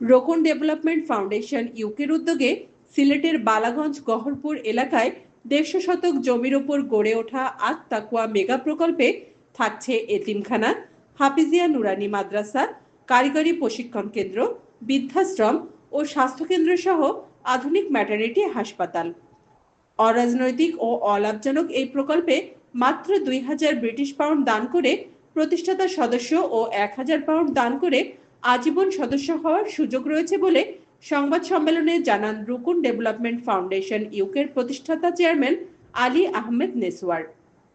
রোকন development foundation ইউকের উদ্যোগে সিলেটের বালাগঞ্জ গহরপুর এলাকায় দেড়শো শতক জমির ওপর গড়ে ওঠা আত তাকুয়া মেগা প্রকল্পে থাকছে এতিমখানা, হাফিজিয়া নুরানি মাদ্রাসা, কারিগরি প্রশিক্ষণ কেন্দ্র, বৃদ্ধাশ্রম ও স্বাস্থ্যকেন্দ্র সহ আধুনিক ম্যাটার্নিটি হাসপাতাল। অরাজনৈতিক ও অলাভজনক এই প্রকল্পে মাত্র দুই হাজার ব্রিটিশ পাউন্ড দান করে প্রতিষ্ঠাতা সদস্য ও এক হাজার পাউন্ড দান করে আজীবন সদস্য হওয়ার সুযোগ রয়েছে বলে সংবাদ সম্মেলনে জানান রুকুন ডেভেলপমেন্ট ফাউন্ডেশন ইউকের প্রতিষ্ঠাতা চেয়ারম্যান আলী আহমেদ নেসওয়ার।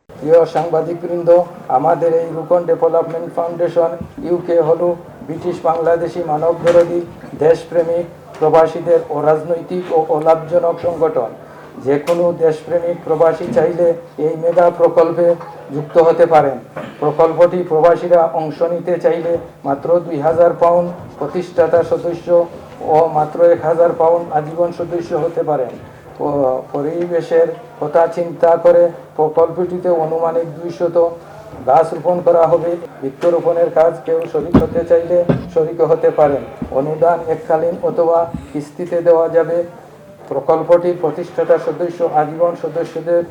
প্রিয় সাংবাদিকবৃন্দ, আমাদের এই রুকন ডেভেলপমেন্ট ফাউন্ডেশন ইউকে হল ব্রিটিশ বাংলাদেশি মানববিরোধী দেশপ্রেমিক প্রবাসীদের অরাজনৈতিক ও অলাভজনক সংগঠন। যে কোনো দেশপ্রেমিক প্রবাসী চাইলে এই মেগা প্রকল্পে যুক্ত হতে পারেন। প্রকল্পটি প্রবাসীরা অংশ নিতে চাইলে মাত্র দুই হাজার পাউন্ড প্রতিষ্ঠাতা সদস্য ও মাত্র এক হাজার পাউন্ড আজীবন সদস্য হতে পারেন। পরিবেশের কথা চিন্তা করে প্রকল্পটিতে অনুমানিক দুইশত গাছ রোপণ করা হবে। বৃক্ষরোপণের কাজ কেউ শরিক হতে চাইলে শরিক হতে পারেন। অনুদান এককালীন অথবা কিস্তিতে দেওয়া যাবে। প্রকল্পটির প্রতিষ্ঠাতা সদস্য আজীবন সদস্যদের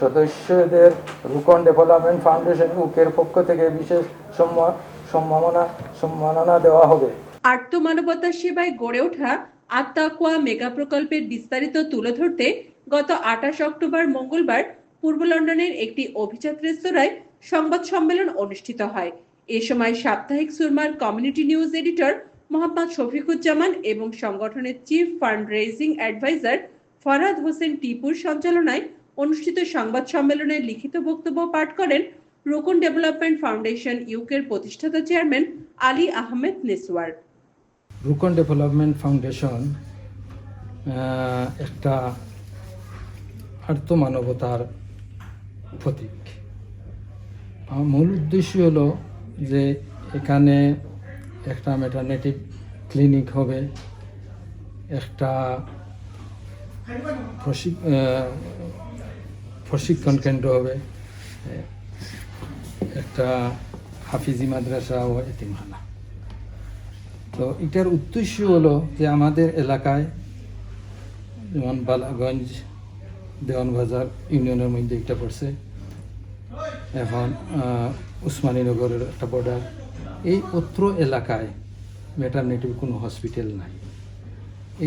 সদস্যদের রুকন ডেভেলপমেন্ট ফাউন্ডেশন উকের পক্ষ থেকে বিশেষ সম্মা- সম্মাননা সম্মাননা দেওয়া হবে। আর্তমানবতার সেবায় গড়ে ওঠা আত্মাকুয়া মেগা প্রকল্পের বিস্তারিত তুলে ধরতে গত আঠাশ অক্টোবর মঙ্গলবার পূর্ব লন্ডনের একটি অভিজাত রেস্তোরাঁয় সংবাদ সম্মেলন অনুষ্ঠিত হয়। এ সময় সাপ্তাহিক সুরমার community news editor Mohammad Shafiquzzaman এবং সংগঠনের chief fund raising adviser Farhad Hossain টিপুর সঞ্চালনায় অনুষ্ঠিত সংবাদ সম্মেলনে লিখিত বক্তব্য পাঠ করেন রোকন ডেভেলপমেন্ট ফাউন্ডেশন ইউকের প্রতিষ্ঠাতা chairman Ali Ahmed Neswar. Rukon Development Foundation একটা আর্ত মানবতার প্রতীক। মূল উদ্দেশ্য হলো যে এখানে একটা মেটার্নিটি ক্লিনিক হবে, একটা প্রশিক- প্রশিক্ষণ কেন্দ্র হবে, একটা হাফিজি মাদ্রাসা ও এতিমখানা। তো এটার উদ্দেশ্য হলো যে আমাদের এলাকায় যেমন বালাগঞ্জ, দেওয়ানবাজার ইউনিয়নের মধ্যে একটা পড়ছে। এখন উসমানীনগরের একটা বর্ডার এই অত্র এলাকায় মেটার্নিটির কোনো হসপিটাল নাই।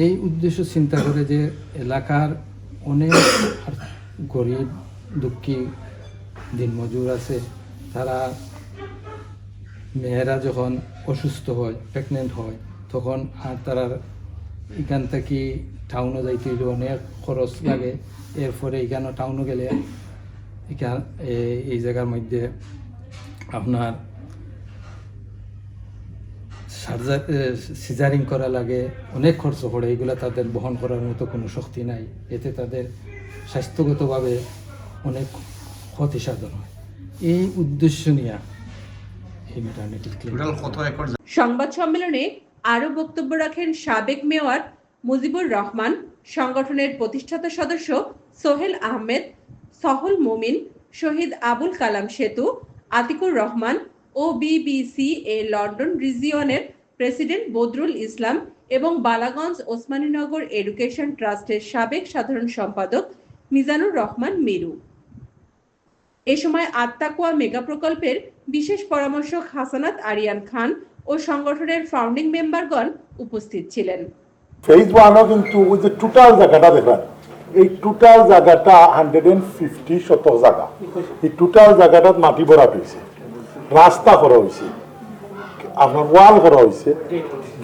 এই উদ্দেশ্য চিন্তা করে যে এলাকার অনেক গরিব, দুঃখী, দিনমজুর আছে, তারা মেয়েরা যখন অসুস্থ হয় প্রেগনেন্ট হয়, তখন আর তারা এখান থেকে টাউনে যাইতে হইলে অনেক খরচ লাগে। এরপরে এখানে টাউনে গেলে এখান এই জায়গার মধ্যে আপনার সার্জার সিজারিং করা লাগে অনেক খরচ পড়ে এগুলো তাদের বহন করার মতো কোনো শক্তি নাই। এতে তাদের স্বাস্থ্যগতভাবে অনেক ক্ষতি সাধন হয়। এই উদ্দেশ্য নিয়ে এই সংবাদ সম্মেলনে আরও বক্তব্য রাখেন সাবেক মেয়র মুজিবুর রহমান সংগঠনের প্রতিষ্ঠাতা সদস্য সোহেল আহমেদ সহল মুমিন শহীদ আবুল কালাম সেতু আতিকুর রহমান ও বিবিসি এ লন্ডন রিজিয়নের প্রেসিডেন্ট বদরুল ইসলাম এবং বালাগঞ্জ ওসমানীনগর এডুকেশন ট্রাস্টের সাবেক সাধারণ সম্পাদক মিজানুর রহমান মিরু। এ সময় আত্মাকুয়া মেগা প্রকল্পের বিশেষ পরামর্শক হাসানাত আরিয়ান খান ও সংগঠনের ফাউন্ডিং মেম্বারগণ উপস্থিত ছিলেন। ফেজ ওয়ানও কিন্তু ওই যে টোটাল জায়গাটা দেখবেন, এই টোটাল জায়গাটা হান্ড্রেড এন্ড ফিফটি শতক জায়গা। এই টোটাল জায়গাটাত মাটি ভরা রাস্তা করা হয়েছে। আপনার ওয়াল করা হয়েছে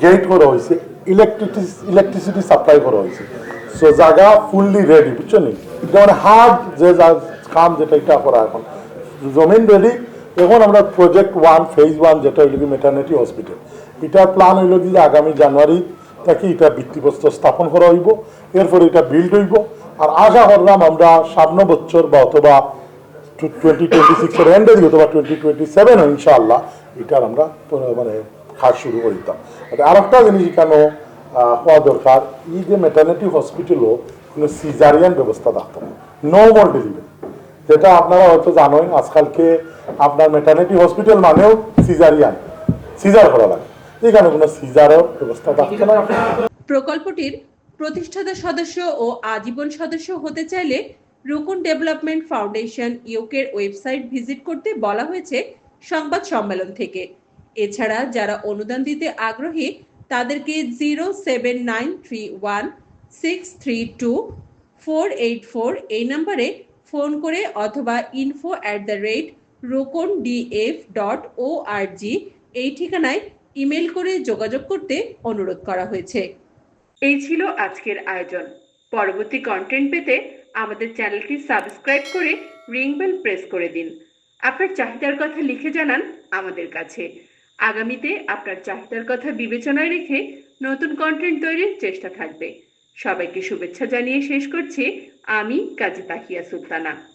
গেট করা হয়েছে ইলেকট্রিসিটি ইলেকট্রিসিটি সাপ্লাই করা হয়েছে। সো জায়গা ফুললি রেডি বুঝছ নি? যেমন হার্ড যে কাম যেটা এটা করা এখন। জমিন রেডি এখন আমরা প্রজেক্ট ওয়ান ফেজ ওয়ান যেটা হইল কি মেটার্নিটি হসপিটাল এটার প্ল্যান হইল কি যে আগামী জানুয়ারি থেকে এটা ভিত্তিপ্রস্তর স্থাপন করা হইব এরপরে এটা বিল্ড হইব। আর আশা করলাম আমরা সামনে বছর বা অথবা টোয়েন্টি টোয়েন্টি সিক্সের এন্ডে অথবা টোয়েন্টি টোয়েন্টি সেভেন ইনশাআল্লাহ এটার আমরা মানে কাজ শুরু করিতাম আর একটা জিনিস কেন হওয়া দরকার, এই যে মেটার্নিটি হসপিটালও কোনো সিজারিয়ান ব্যবস্থা থাকতো নর্মাল ডেলিভারি যেটা আপনারা হয়তো জানেন আজকালকে আপনার মেটার্নিটি হসপিটাল মানেও সিজারিয়ান সিজার করা লাগে। এখানে কোনো সিজারও ব্যবস্থা থাকছে না। প্রকল্পটির প্রতিষ্ঠাতা সদস্য ও আজীবন সদস্য হতে চাইলে রুকুন ডেভেলপমেন্ট ফাউন্ডেশন ইউকের ওয়েবসাইট ভিজিট করতে বলা হয়েছে সংবাদ সম্মেলন থেকে। এছাড়া যারা অনুদান দিতে আগ্রহী, তাদেরকে zero seven nine three one six three two four eight four এই নম্বরে ফোন করে অথবা info at the rate Rokon DF dot O R G এই ঠিকানায় ইমেল করে যোগাযোগ করতে অনুরোধ করা হয়েছে। এই ছিল আজকের আয়োজন। পরবর্তী কন্টেন্ট পেতে আমাদের চ্যানেলটি সাবস্ক্রাইব করে রিং বেল প্রেস করে দিন। আপনার চাহিদার কথা লিখে জানান আমাদের কাছে। আগামীতে আপনার চাহিদার কথা বিবেচনায় রেখে নতুন কন্টেন্ট তৈরির চেষ্টা থাকবে। সবাইকে শুভেচ্ছা জানিয়ে শেষ করছি। আমি কাজী তাহিয়া সুলতানা।